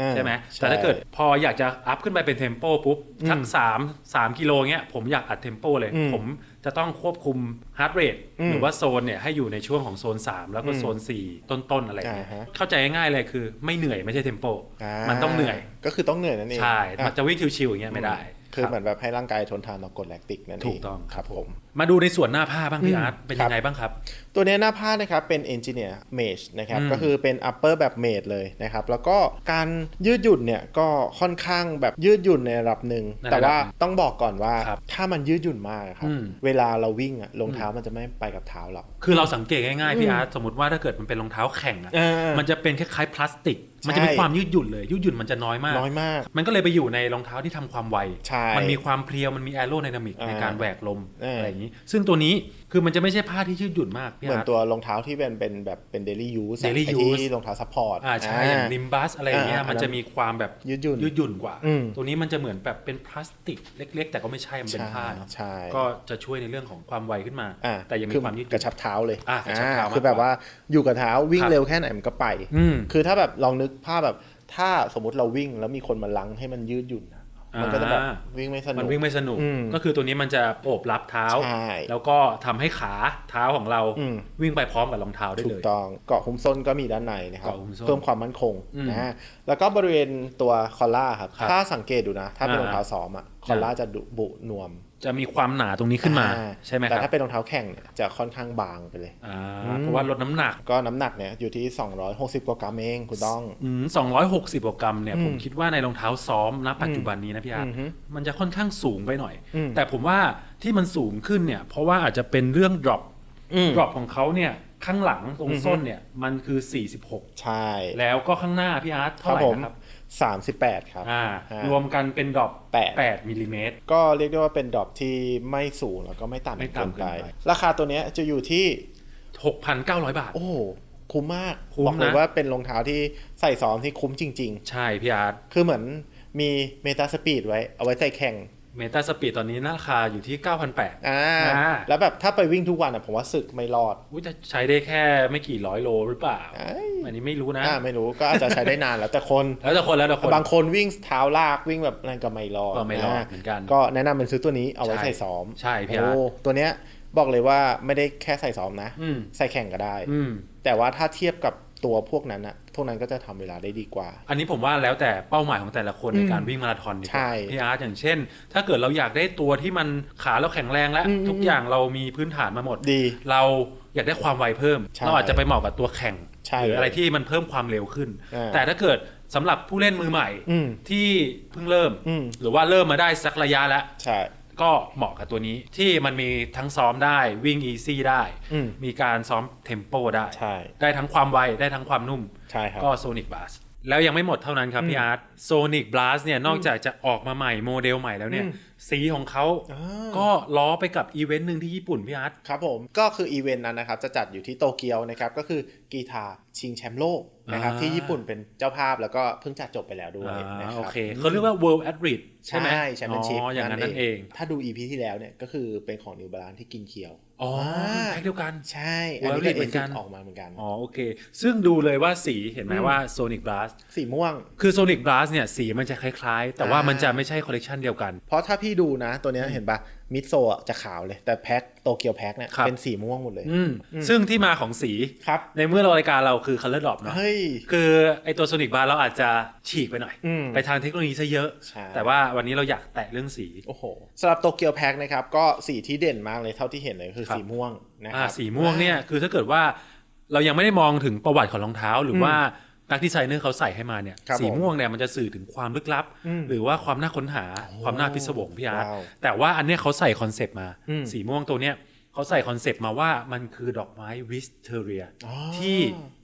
[SPEAKER 2] อ่า
[SPEAKER 1] 2ใช่ไหม
[SPEAKER 2] ใช่
[SPEAKER 1] แต่ถ้าเกิดพออยากจะอัพขึ้นไปเป็นเทมโปปุ๊บสัก
[SPEAKER 2] อืม
[SPEAKER 1] สามสามกิโลเงี้ยผมอยากอัดเทมโปเลย
[SPEAKER 2] อืม
[SPEAKER 1] ผมจะต้องควบคุมฮาร์ดเรท
[SPEAKER 2] อืม
[SPEAKER 1] หรือว่าโซนเนี่ยให้อยู่ในช่วงของโซน 3 แล้วก็
[SPEAKER 2] อืม
[SPEAKER 1] โซน 4 ต้น ๆ อะไรเงี้ย
[SPEAKER 2] อ่าฮะ
[SPEAKER 1] เข้าใจง่ายๆเลยคือไม่เหนื่อยไม่ใช่เทมโปามันต้องเหนื่อย
[SPEAKER 2] ก็คือต้องเหนื่อยนั่นเอง
[SPEAKER 1] ใช่
[SPEAKER 2] อะ
[SPEAKER 1] มันจะวิ่งชิวๆอย่างเงี้ยไม่ได้
[SPEAKER 2] คือ
[SPEAKER 1] รับ
[SPEAKER 2] เหมือนแบบให้ร่างกายทนทานต่อกรดแลคติกนั่นเอง
[SPEAKER 1] ถูกต้อง
[SPEAKER 2] ครับผม
[SPEAKER 1] มาดูในส่วนหน้าผ้าบ้างพี่
[SPEAKER 2] อืม
[SPEAKER 1] อาร์ตเป็น
[SPEAKER 2] ครับ
[SPEAKER 1] ยังไงบ้างครับ
[SPEAKER 2] ตัวเนี้ยหน้าผ้านะครับเป็น Engineer Mesh นะครับ
[SPEAKER 1] อืม
[SPEAKER 2] ก็คือเป็น upper แบบ Made เลยนะครับ แล้วก็การยืดหยุ่นเนี่ยก็ค่อนข้างแบบยืดหยุ่นในระดับหนึ่ง
[SPEAKER 1] ในระดับ
[SPEAKER 2] แต่ว่าต้องบอกก่อนว่า
[SPEAKER 1] ครับ
[SPEAKER 2] ถ้ามันยืดหยุ่นมากอะครับ
[SPEAKER 1] อืม
[SPEAKER 2] เวลาเราวิ่งอะรองเท้ามันจะไม่ไปกับเท้าเรา
[SPEAKER 1] คือเราสังเกตง่ายๆพี่อาร์ตสมมติว่าถ้าเกิดมันเป็นรองเท้าแข่งอะ
[SPEAKER 2] เออ
[SPEAKER 1] มันจะเป็นคล้ายๆพลาสติกมันจะมี
[SPEAKER 2] ใช่
[SPEAKER 1] ความยืดหยุ่นเลย ยืดหยุ่นมันจะน้อยมาก
[SPEAKER 2] น้อยมาก
[SPEAKER 1] มันก็เลยไปอยู่ในรองเท้าที่ทำความไว
[SPEAKER 2] ใช่
[SPEAKER 1] มันมีความเพรียวมันมีแอโรไดนามิก
[SPEAKER 2] อ่า
[SPEAKER 1] ในการแหวกลม
[SPEAKER 2] เอออ
[SPEAKER 1] อะไรอย่างนี้ ซึ่งตัวนี้คือมันจะไม่ใช่ผ้าที่ยืดหยุ่นมากพี่
[SPEAKER 2] เหมือน
[SPEAKER 1] อาร์ต
[SPEAKER 2] ตัวรองเท้าที่เป็นเป็นแบบเป็น daily use อะ
[SPEAKER 1] daily
[SPEAKER 2] ไอ้
[SPEAKER 1] use
[SPEAKER 2] ที่รองเท้าซัพพอร์ต
[SPEAKER 1] อ่าใช่อย่างนิมบัสอะไรอย่างเงี้ย
[SPEAKER 2] อ่าอ่า
[SPEAKER 1] มันจะมีความแบบ
[SPEAKER 2] ยืดหยุ่น
[SPEAKER 1] ยืดหยุ่นกว่า
[SPEAKER 2] อืม
[SPEAKER 1] ตัวนี้มันจะเหมือนแบบเป็นพลาสติกเล็ก ๆ แต่ก็ไม่ใช่มันเป็นผ้าเนาะ
[SPEAKER 2] ใช่
[SPEAKER 1] ก็จะช่วยในเรื่องของความไวขึ้นมา
[SPEAKER 2] อ่า
[SPEAKER 1] แต่ยังมี
[SPEAKER 2] คือ
[SPEAKER 1] ความยืดห
[SPEAKER 2] ก
[SPEAKER 1] ยุ่
[SPEAKER 2] ระ
[SPEAKER 1] น
[SPEAKER 2] ชับเท้าเลย
[SPEAKER 1] อ่ากระชับเท้ามากกว่า
[SPEAKER 2] คือแบบว่าอยู่กับเท้าวิ่ง
[SPEAKER 1] ครับ
[SPEAKER 2] เร็วแค่ไหนมันก็ไป
[SPEAKER 1] อืม
[SPEAKER 2] คือถ้าแบบลองนึกภาพแบบถ้าสมมติเราวิ่งแล้วมีคนมาลังให้มันยืดหยุ่นอะ มันก็จะแบบ
[SPEAKER 1] อ่า
[SPEAKER 2] วิ่งไม่สนุก
[SPEAKER 1] มันวิ่งไม่สนุก
[SPEAKER 2] อืม
[SPEAKER 1] ก็คือตัวนี้มันจะโอบรับเท้า
[SPEAKER 2] ใช่
[SPEAKER 1] แล้วก็ทำให้ขาเท้าของเรา
[SPEAKER 2] อืม
[SPEAKER 1] วิ่งไปพร้อมกับรองเท้าได้
[SPEAKER 2] ถู
[SPEAKER 1] เล
[SPEAKER 2] ก
[SPEAKER 1] ย
[SPEAKER 2] ต้องเกาะหุ้มส้นก็มีด้านในนะครับ
[SPEAKER 1] เกาะหุ้มส้น
[SPEAKER 2] เพิ่มความมั่นคง
[SPEAKER 1] อืม
[SPEAKER 2] นะฮะแล้วก็บริเวณตัวคอลล่าครับ
[SPEAKER 1] ครับ
[SPEAKER 2] ถ้าสังเกตดูนะ ถ้าเป็น
[SPEAKER 1] อ่าร
[SPEAKER 2] องเท้าซ้อมอะคอลล่าจะดุบุนวม
[SPEAKER 1] จะมีความหนาตรงนี้ขึ้นมา
[SPEAKER 2] อ่
[SPEAKER 1] ใช่ไหมค
[SPEAKER 2] แต่
[SPEAKER 1] รับ
[SPEAKER 2] ถ้าเป็นรองเท้าแข่งเนี่ยจะค่อนข้างบางไปเลย
[SPEAKER 1] อ่า
[SPEAKER 2] อืม
[SPEAKER 1] เพราะว่าลดน้ำหนัก
[SPEAKER 2] ก็น้ำหนักเนี่ยอยู่ที่ 260กว่ากรัมเองคุณต้อง
[SPEAKER 1] สองร้อยหกสิบกว่ากรัมเนี่ย
[SPEAKER 2] อืม
[SPEAKER 1] ผมคิดว่าในรองเท้าซ้อมณปัจจุบันนี้นะพี่อาร์ต
[SPEAKER 2] อือฮึ
[SPEAKER 1] มันจะค่อนข้างสูงไปหน่อย
[SPEAKER 2] อืม
[SPEAKER 1] แต่ผมว่าที่มันสูงขึ้นเนี่ย เพราะว่าอาจจะเป็นเรื่อง drop
[SPEAKER 2] อืม
[SPEAKER 1] drop ของเขาเนี่ยข้างหลังตรง
[SPEAKER 2] อือฮึ
[SPEAKER 1] ส้นเนี่ยมันคือ 46
[SPEAKER 2] ใช่
[SPEAKER 1] แล้วก็ข้างหน้าพี่อาร์ต
[SPEAKER 2] ค
[SPEAKER 1] เท่า
[SPEAKER 2] รับ
[SPEAKER 1] ไหร่
[SPEAKER 2] ผม
[SPEAKER 1] นะครับ
[SPEAKER 2] 38 ครับ
[SPEAKER 1] อ่า
[SPEAKER 2] อ่าร
[SPEAKER 1] รวมกันเป็นดรอป
[SPEAKER 2] แปด
[SPEAKER 1] 8มิลลิเมตร
[SPEAKER 2] ก็เรียกได้ว่าเป็นดรอปที่ไม่สูงแล้วก็ไม่ต่ำ
[SPEAKER 1] ไม่
[SPEAKER 2] เกิน
[SPEAKER 1] ต่ำเกิน
[SPEAKER 2] ไป
[SPEAKER 1] ไป
[SPEAKER 2] ราคาตัวเนี้ยจะอยู่ที่
[SPEAKER 1] 6,900 บาท
[SPEAKER 2] โอ้โหคุ้มมาก
[SPEAKER 1] คุ้ม
[SPEAKER 2] บอกเลย
[SPEAKER 1] นะ
[SPEAKER 2] ว่าเป็นรองเท้าที่ใส่ซ้อมที่คุ้มจริง
[SPEAKER 1] ใช่พี่อาร์ต
[SPEAKER 2] ๆ คือเหมือนมีเมตาสปีดไว้เอาไว้ใส่แข่ง
[SPEAKER 1] เมตาสปีดตอนนี้ราคาอยู่ที่ 9,800
[SPEAKER 2] อ่า
[SPEAKER 1] อ่า
[SPEAKER 2] แล้วแบบถ้าไปวิ่งทุกวันอะผมว่าสึกไม่รอด
[SPEAKER 1] อุ้ยจะใช้ได้แค่ไม่กี่ร้อยโลหรือเปล่า
[SPEAKER 2] เอ้ย
[SPEAKER 1] อันนี้ไม่รู้นะ
[SPEAKER 2] อ่าไม่รู้ก็อาจจะใช้ได้นานแล้วแต่คน
[SPEAKER 1] แล้วแต่คนแล้วแต่คน
[SPEAKER 2] บางคนวิ่งเท้าลากวิ่งแบบนั่นก็ไม่รอด
[SPEAKER 1] ก็ไม่รอดะเหมือนกัน
[SPEAKER 2] ก็แนะนำเป็นซื้อตัวนี้เอาไว้
[SPEAKER 1] ใช่
[SPEAKER 2] ใส่ซ้อม
[SPEAKER 1] ใช่พี่อาร์ต
[SPEAKER 2] โอ้ตัวเนี้ยบอกเลยว่าไม่ได้แค่ใส่ซ้อมนะ
[SPEAKER 1] อืม
[SPEAKER 2] ใส่แข่งก็ได้
[SPEAKER 1] อืม
[SPEAKER 2] แต่ว่าถ้าเทียบกับ ตัวพวกนั้นอะพวกนั้นก็จะทำเวลาได้ดีกว่า
[SPEAKER 1] อันนี้ผมว่าแล้วแต่เป้าหมายของแต่ละคน
[SPEAKER 2] อืม
[SPEAKER 1] ในการวิ่งมาราธอนดีก
[SPEAKER 2] ใช่
[SPEAKER 1] ว่าพี่อาร์ตอย่างเช่น ถ้าเกิดเราอยากได้ตัวที่มันขาเราแข็งแรงแล้ว
[SPEAKER 2] อืม
[SPEAKER 1] ทุกอย่างเรามีพื้นฐานมาหมด
[SPEAKER 2] ดี
[SPEAKER 1] เราอยากได้ความไวเพิ่ม
[SPEAKER 2] ใช่
[SPEAKER 1] เราอาจจะไปเหมาะกับตัวแข่ง
[SPEAKER 2] ใช่
[SPEAKER 1] หรืออะไรที่มันเพิ่มความเร็วขึ้น
[SPEAKER 2] อ่า
[SPEAKER 1] แต่ถ้าเกิดสำหรับผู้เล่นมือใหม่
[SPEAKER 2] อืม
[SPEAKER 1] ที่เพิ่งเริ่ม
[SPEAKER 2] อืม
[SPEAKER 1] หรือว่าเริ่มมาได้สักระยะแล้ว
[SPEAKER 2] ใช่
[SPEAKER 1] ก็เหมาะกับตัวนี้ที่มันมีทั้งซ้อมได้วิ่งอีซี่ได้
[SPEAKER 2] อืม
[SPEAKER 1] มีการซ้อมเทมโปได้
[SPEAKER 2] ใช่
[SPEAKER 1] ได้ทั้งความไว ได้ทั้งความนุ่ม
[SPEAKER 2] ใช่ครับ
[SPEAKER 1] ก็ Sonic Blast แล้วยังไม่หมดเท่านั้นครับ
[SPEAKER 2] อืม
[SPEAKER 1] พี่อาร์ต Sonic Blast เนี่ยนอกจากจะออกมาใหม่โมเดลใหม่แล้วเนี่ย
[SPEAKER 2] อืม
[SPEAKER 1] สีของเขา
[SPEAKER 2] อ่า
[SPEAKER 1] ก็ล้อไปกับอีเวนต์หนึ่งที่ญี่ปุ่นพี่อาร์ต
[SPEAKER 2] ครับผม ก็คืออีเวนต์นั้นนะครับ จะจัดอยู่ที่โตเกียวนะครับ ก็คือกีตาร์ชิงแชมป์โลก นะครับ
[SPEAKER 1] อ่า
[SPEAKER 2] ที่ญี่ปุ่นเป็นเจ้าภาพแล้วก็เพิ่งจัดจบไปแล้วด้วยนะ
[SPEAKER 1] อ่า
[SPEAKER 2] ค
[SPEAKER 1] โอ
[SPEAKER 2] รับ
[SPEAKER 1] เคเขาเรียกว่า World Athlete ใช่ไหม
[SPEAKER 2] แชมเปี้ยนชิพ
[SPEAKER 1] อ๋ออย่างนั้นนั่นเอง
[SPEAKER 2] ถ้าดู EP ที่แล้วเนี่ยก็คือเป็นของนิวบาลานที่กินเคียว
[SPEAKER 1] อ๋อ
[SPEAKER 2] อ่า
[SPEAKER 1] แพ็คเดียวกัน
[SPEAKER 2] ใช่อันนี้
[SPEAKER 1] World
[SPEAKER 2] ก็
[SPEAKER 1] Athlete เหมือนกัน
[SPEAKER 2] ออกมาเหมือนกัน
[SPEAKER 1] อ๋อโอเค ซึ่งดูเลยว่าสีเห็นไหม
[SPEAKER 2] อืม
[SPEAKER 1] ว่า Sonic Blast
[SPEAKER 2] สีม่วง
[SPEAKER 1] คือ Sonic Blast เนี่ยสีมันจะคล้ายๆ แต่ว่า
[SPEAKER 2] อ่ามั
[SPEAKER 1] มันจะไม่ใช่คอลเลกชันเดียวกัน
[SPEAKER 2] เพราะถ้าพี่ดูนะตัวเนี้ยเห็นปะ มิดโซะจะขาวเลย แต่แพ็คโตเกียวแพ็คเนี่ย
[SPEAKER 1] ครับ
[SPEAKER 2] เป็นสีม่วงหมดเลย
[SPEAKER 1] อืมซึ่งที่มาของสี
[SPEAKER 2] ครับ
[SPEAKER 1] ในเมื่อรายการเราคือ Color Drop เนาะ
[SPEAKER 2] เฮ้ย
[SPEAKER 1] คือไอตัว Sonic Blast เราอาจจะฉีกไปหน่อย
[SPEAKER 2] อืม
[SPEAKER 1] ไปทางเทคโนโลยีซะเยอะ
[SPEAKER 2] ใช่
[SPEAKER 1] แต่ว่าวันนี้เราอยากแตะเรื่องสี
[SPEAKER 2] โอ้โหสำหรับโตเกียวแพ็คนะครับ ก็สีที่เด่นมากเลยเท่าที่เห็นเลยคือ
[SPEAKER 1] ครับ
[SPEAKER 2] สีม่วงนะค
[SPEAKER 1] อ่า
[SPEAKER 2] รับ
[SPEAKER 1] สีม่วงเนี่ยคือถ้าเกิดว่าเรายังไม่ได้มองถึงประวัติของรองเท้าหรือว่า นักดีไซเนอร์เขาใส่ให้มาเนี่ย
[SPEAKER 2] ครับ
[SPEAKER 1] สีม่วงเนี่ยมันจะสื่อถึงความลึกลับ
[SPEAKER 2] อืม
[SPEAKER 1] หรือว่าความน่าค้นหาความน่าพิศวงพี่อาร์ต
[SPEAKER 2] ว้าว
[SPEAKER 1] แต่ว่าอันเนี้ยเขาใส่คอนเซปต์มา
[SPEAKER 2] อืม
[SPEAKER 1] สีม่วงตัวเนี้ยเขาใส่คอนเซปต์มาว่ามันคือดอกไม้วิสเทเรีย
[SPEAKER 2] อ๋อ
[SPEAKER 1] ที่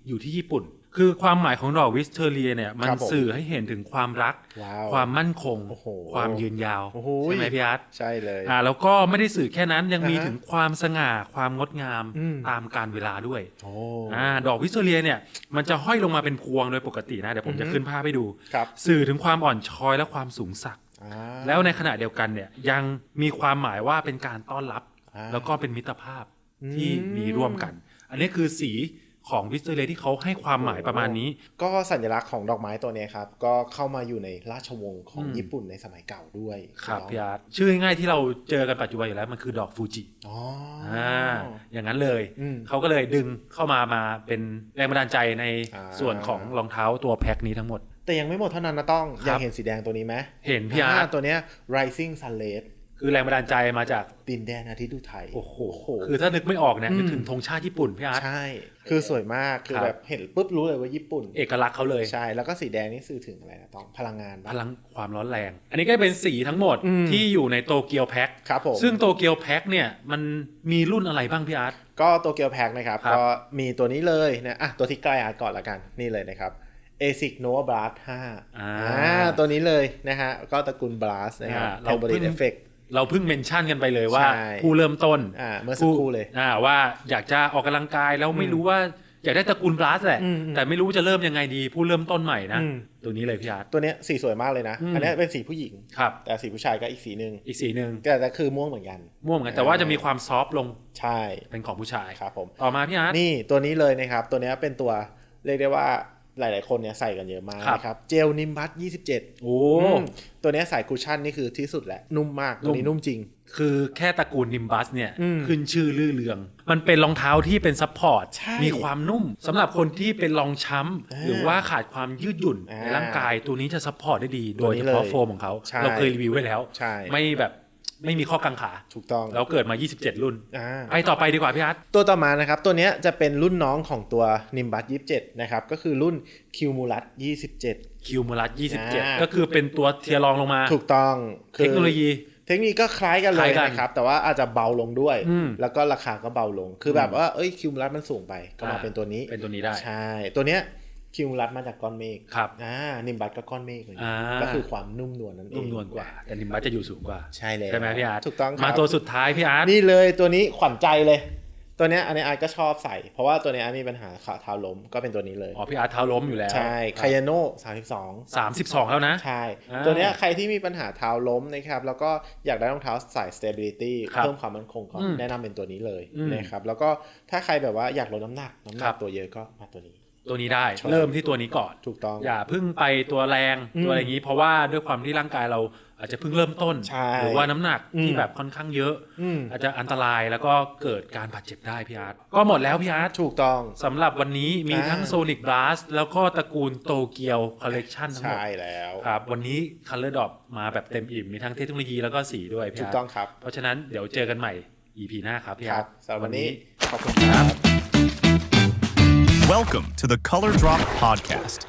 [SPEAKER 1] อยู่ที่ญี่ปุ่น คือความหมายของดอกวิสเทอเรียเนี่ยมัน
[SPEAKER 2] ครับผม
[SPEAKER 1] สื่อให้เห็นถึงความรัก
[SPEAKER 2] ว้าว
[SPEAKER 1] ความมั่นคง
[SPEAKER 2] โอ้โห
[SPEAKER 1] ความยืนยาว
[SPEAKER 2] โอ้โห
[SPEAKER 1] ใช่ไหมพี่อาร์ต
[SPEAKER 2] ใช่เลย
[SPEAKER 1] อ่าแล้วก็ไม่ได้สื่อแค่นั้นยังมี
[SPEAKER 2] อ่าฮะ
[SPEAKER 1] ถึงความสง่าความงดงาม
[SPEAKER 2] อืม
[SPEAKER 1] ตามการเวลาด้วย
[SPEAKER 2] โอ้
[SPEAKER 1] อ่าดอกวิสเทอเรียเนี่ยมันจะห้อยลงมาเป็นพวงโดยปกตินะเดี๋ยวผมจะขึ้นภาพให้ดู
[SPEAKER 2] ครับ
[SPEAKER 1] สื่อถึงความอ่อนช้อยและความสูงสัก
[SPEAKER 2] อ่า
[SPEAKER 1] แล้วในขณะเดียวกันเนี่ยยังมีความหมายว่าเป็นการต้อนรับ
[SPEAKER 2] อ่า
[SPEAKER 1] แล้วก็เป็นมิตรภาพที่
[SPEAKER 2] อืม
[SPEAKER 1] มีร่วมกัน อันนี้คือสี ของวิสเทอเรียที่เขาให้ความหมายประมาณนี้
[SPEAKER 2] ก็สัญลักษณ์ของดอกไม้ตัวเนี้ยครับ ก็เข้ามาอยู่ในราชวงศ์ของ
[SPEAKER 1] อืม
[SPEAKER 2] ญี่ปุ่นในสมัยเก่าด้วย
[SPEAKER 1] ครับ
[SPEAKER 2] เนาะ
[SPEAKER 1] พี่อาร์ตชื่อง่ายๆที่เราเจอกันปัจจุบันอยู่แล้วมันคือดอกฟูจิ
[SPEAKER 2] อ๋ออ
[SPEAKER 1] อ่าอย่างนั้นเลย
[SPEAKER 2] อืม
[SPEAKER 1] เขาก็เลยดึงเข้ามามาเป็นแรงบันดาลใจใน
[SPEAKER 2] อ่า
[SPEAKER 1] ส่วนของรองเท้าตัวแพ็คนี้ทั้งหมด
[SPEAKER 2] แต่ยังไม่หมดเท่านั้นนะต้อง
[SPEAKER 1] ครั
[SPEAKER 2] ยั
[SPEAKER 1] บ
[SPEAKER 2] งเห็นสีแดงตัวนี้ไหม
[SPEAKER 1] เห็นพี่อาร์ต
[SPEAKER 2] ตัวเนี้ย rising sunlight
[SPEAKER 1] คือแรงบันดาลใจมาจาก
[SPEAKER 2] ดินแดนอาทิตย์อุทัย
[SPEAKER 1] โอ้โห คือถ้านึกไม่ออกเนี่ยนึกถึงธงชาติญี่ปุ่นพี่อาร์ต
[SPEAKER 2] ใช่ คือสวยมาก คือ
[SPEAKER 1] ครับ
[SPEAKER 2] แบบเห็นปุ๊บรู้เลยว่าญี่ปุ่น
[SPEAKER 1] เอกลักษณ์เขาเลย
[SPEAKER 2] ใช่ แล้วก็สีแดงนี่สื่อถึงอะไรนะต้องพลังงาน
[SPEAKER 1] พ
[SPEAKER 2] ปะ
[SPEAKER 1] ลังความร้อนแรง อันนี้ก็เป็นสีทั้งหมด
[SPEAKER 2] อืม
[SPEAKER 1] ที่อยู่ในโตเกียวแพ็ค
[SPEAKER 2] ครับผม
[SPEAKER 1] ซึ่งโตเกียวแพ็คเนี่ยมันมีรุ่นอะไรบ้างพี่อาร์ต
[SPEAKER 2] ก็โตเกียวแพ็กนะครับ
[SPEAKER 1] ครับ
[SPEAKER 2] ก็มีตัวนี้เลยนะอะตัวที่ใกล้อาร์ตก่อนละกัน นี่เลยนะครับ ASIC Nova Blast 5
[SPEAKER 1] อ่า
[SPEAKER 2] อ่าตัวนี้เลยนะฮะ ก็ตระกูล Blast นะครับ
[SPEAKER 1] อ่า
[SPEAKER 2] เรา
[SPEAKER 1] เรา
[SPEAKER 2] บริ
[SPEAKER 1] เพิ่ง
[SPEAKER 2] เอฟเฟก
[SPEAKER 1] เราเพิ่งเมนชั่นกันไปเลยว่า
[SPEAKER 2] ใช่
[SPEAKER 1] ผู้เริ่มต้น
[SPEAKER 2] อ่าเมื่อสักครู่เลย
[SPEAKER 1] อ่าว่าอยากจะออกกำลังกายแล้วไม่รู้ว่าอยากได้ตระกูลบลัสแหละ
[SPEAKER 2] อืมอืม
[SPEAKER 1] แต่ไม่รู้จะเริ่มยังไงดี ผู้เริ่มต้นใหม่นะ
[SPEAKER 2] อืม
[SPEAKER 1] ตัวนี้เลยพี่อาร์ต
[SPEAKER 2] ตัวเนี้ยสีสวยมากเลยนะ
[SPEAKER 1] อืม
[SPEAKER 2] อันเนี้ยเป็นสีผู้หญิง
[SPEAKER 1] ครับ
[SPEAKER 2] แต่สีผู้ชายก็อีกสีหนึ่ง
[SPEAKER 1] อีกสีหนึ่ง
[SPEAKER 2] แต่แต่คือม่วงเหมือนกัน
[SPEAKER 1] ม่วงเหมือนกันแต่ว่าจะมีความซอฟต์ลง
[SPEAKER 2] ใช่
[SPEAKER 1] เป็นของผู้ชาย
[SPEAKER 2] ครับผม
[SPEAKER 1] ต่อมาพี่อาร์ต
[SPEAKER 2] นี่ตัวนี้เลยนะครับ ตัวเนี้ยเป็นตัวเรียกได้ว่า หลาย ๆ คนเนี่ยใส่กันเยอะมาก
[SPEAKER 1] ครับ
[SPEAKER 2] นะครับเจลนิมบัส27
[SPEAKER 1] โอ้
[SPEAKER 2] อืมตัวเนี้ยใส่คุชชั่นนี่คือที่สุดแหละ นุ่มมาก ตัวนี้
[SPEAKER 1] นุ่ม
[SPEAKER 2] นุ่มจริง
[SPEAKER 1] คือแค่ตระกูลนิมบัสเนี่ย
[SPEAKER 2] อืม
[SPEAKER 1] ขึ้นชื่อลือเลือง มันเป็นรองเท้าที่เป็นซัพพอร์ต
[SPEAKER 2] ใช่
[SPEAKER 1] มีความนุ่มสำหรับคนที่เป็นรองช้
[SPEAKER 2] อ่าำ
[SPEAKER 1] หรือว่าขาดความยืดหยุ่น
[SPEAKER 2] อ่า
[SPEAKER 1] ในร่างกายตัวนี้จะซัพพอร์ตได้ดี โดย
[SPEAKER 2] ตัวนี้
[SPEAKER 1] เฉพาะ
[SPEAKER 2] เลย
[SPEAKER 1] โฟมของเขา
[SPEAKER 2] ใช่
[SPEAKER 1] เราเคยรีวิวไว้แล้ว
[SPEAKER 2] ใช่
[SPEAKER 1] ไม่แบบ ไม่มีข้อกังขา
[SPEAKER 2] ถูกต้อง
[SPEAKER 1] เราเกิดมา 27 รุ่น
[SPEAKER 2] อ่า
[SPEAKER 1] ไปต่อไปดีกว่าพี่อาร์ต
[SPEAKER 2] ตัวต่อมานะครับ ตัวเนี้ยจะเป็นรุ่นน้องของตัวนิมบัส27 นะครับ ก็คือรุ่นคิวมูลัส27
[SPEAKER 1] คิวมูลัส
[SPEAKER 2] อ่า
[SPEAKER 1] 27 ก็คือเป็นตัวเทียร์รองลงมา
[SPEAKER 2] ถูกต้องอ
[SPEAKER 1] เทคโนโลยี
[SPEAKER 2] เทคนิคก็คล้ายกันเล
[SPEAKER 1] คล้ายยกัน
[SPEAKER 2] นะครับ แต่ว่าอาจจะเบาลงด้วย
[SPEAKER 1] อืม
[SPEAKER 2] แล้วก็ราคาก็เบาลง คือแบบว่าเอ้ยคิวมูลัสมันสูงไป ก็มา
[SPEAKER 1] อ่า
[SPEAKER 2] เป็นตัวนี้
[SPEAKER 1] เป็นตัวนี้ได้
[SPEAKER 2] ใช่ตัวเนี้ย คิวมูลัสมาจากก้อนเมฆ
[SPEAKER 1] ครับ
[SPEAKER 2] อ่านิมบัสก็ก้อนเมฆเหมือนกั
[SPEAKER 1] อ่า
[SPEAKER 2] ก็คือความนุ่มนวลนั่นเอง
[SPEAKER 1] นุ่มนวลกว่า แต่นิมบัสจะอยู่สูงกว่า
[SPEAKER 2] ใช่เลย
[SPEAKER 1] ใช่ไหมพี่อาร์ต
[SPEAKER 2] ถูกต้องครับ
[SPEAKER 1] มาตัวสุดท้ายพี่อาร์ต
[SPEAKER 2] นี่เลยตัวนี้ขวัญใจเลย ตัวเนี้ยอันนี้อาร์ตก็ชอบใส่ เพราะว่าตัวเนี้ยอาร์ตมีปัญหาขาเท้าล้มก็เป็นตัวนี้เลย
[SPEAKER 1] อ๋อพี่อาร์ตเท้าล้มอยู่แล้ว
[SPEAKER 2] ใช่คายาโน่สามสิบสอง
[SPEAKER 1] สามสิบสองแล้วนะ
[SPEAKER 2] ใช่
[SPEAKER 1] อ่า
[SPEAKER 2] ตัวเนี้ยใครที่มีปัญหาเท้าล้มนะครับแล้วก็อยากได้รองเท้าสาย stability
[SPEAKER 1] ครับ
[SPEAKER 2] เพิ่มความมั่นคงก็
[SPEAKER 1] อืม
[SPEAKER 2] แนะนำเป็นตัวนี้เลย
[SPEAKER 1] อืม
[SPEAKER 2] นะครับแล้วก็ถ้าใครแบบว่าอยากลดน้ำหนักน้ำหนั
[SPEAKER 1] ครั
[SPEAKER 2] ก
[SPEAKER 1] บ
[SPEAKER 2] ตัวเยอะก็มาตัวนี้
[SPEAKER 1] ตัวนี้ได้
[SPEAKER 2] ชอบ
[SPEAKER 1] เริ่มที่ตัวนี้ก่อน
[SPEAKER 2] ถูกต้อง
[SPEAKER 1] อย่าเพึ่งไปตัวแรง
[SPEAKER 2] อืม
[SPEAKER 1] ตัวอะไรอย่างนี้ เพราะว่าด้วยความที่ร่างกายเราอาจจะเพิ่งเริ่มต้น
[SPEAKER 2] ใช่
[SPEAKER 1] หรือว่าน้ำหนักที่
[SPEAKER 2] อืม
[SPEAKER 1] แบบค่อนข้างเยอะ
[SPEAKER 2] อืม
[SPEAKER 1] อาจจะอันตรายแล้วก็เกิดการบาดเจ็บได้พี่อาร์ตก็หมดแล้วพี่อาร์ต
[SPEAKER 2] ถูกต้อง
[SPEAKER 1] สำหรับวันนี้มี
[SPEAKER 2] อ่า
[SPEAKER 1] ทั้ง Sonic Blast แล้วก็ตระกูลโตเกียวคอลเลกชันทั้งหมด
[SPEAKER 2] ใช่แล้ว
[SPEAKER 1] ครับ วันนี้ Color Drop มาแบบเต็มอิ่ม มีทั้งเทคโนโลยีแล้วก็สีด้วยพี่
[SPEAKER 2] ถูก
[SPEAKER 1] อาร์ต
[SPEAKER 2] ต้องครับ
[SPEAKER 1] เพราะฉะนั้นเดี๋ยวเจอกันใหม่ EP หน้าครับพี่
[SPEAKER 2] ค
[SPEAKER 1] อา
[SPEAKER 2] รั
[SPEAKER 1] ร์
[SPEAKER 2] บ
[SPEAKER 1] ต
[SPEAKER 2] สำหรับวันนี้ขอบคุณครับ
[SPEAKER 3] Welcome to the Color Drop Podcast.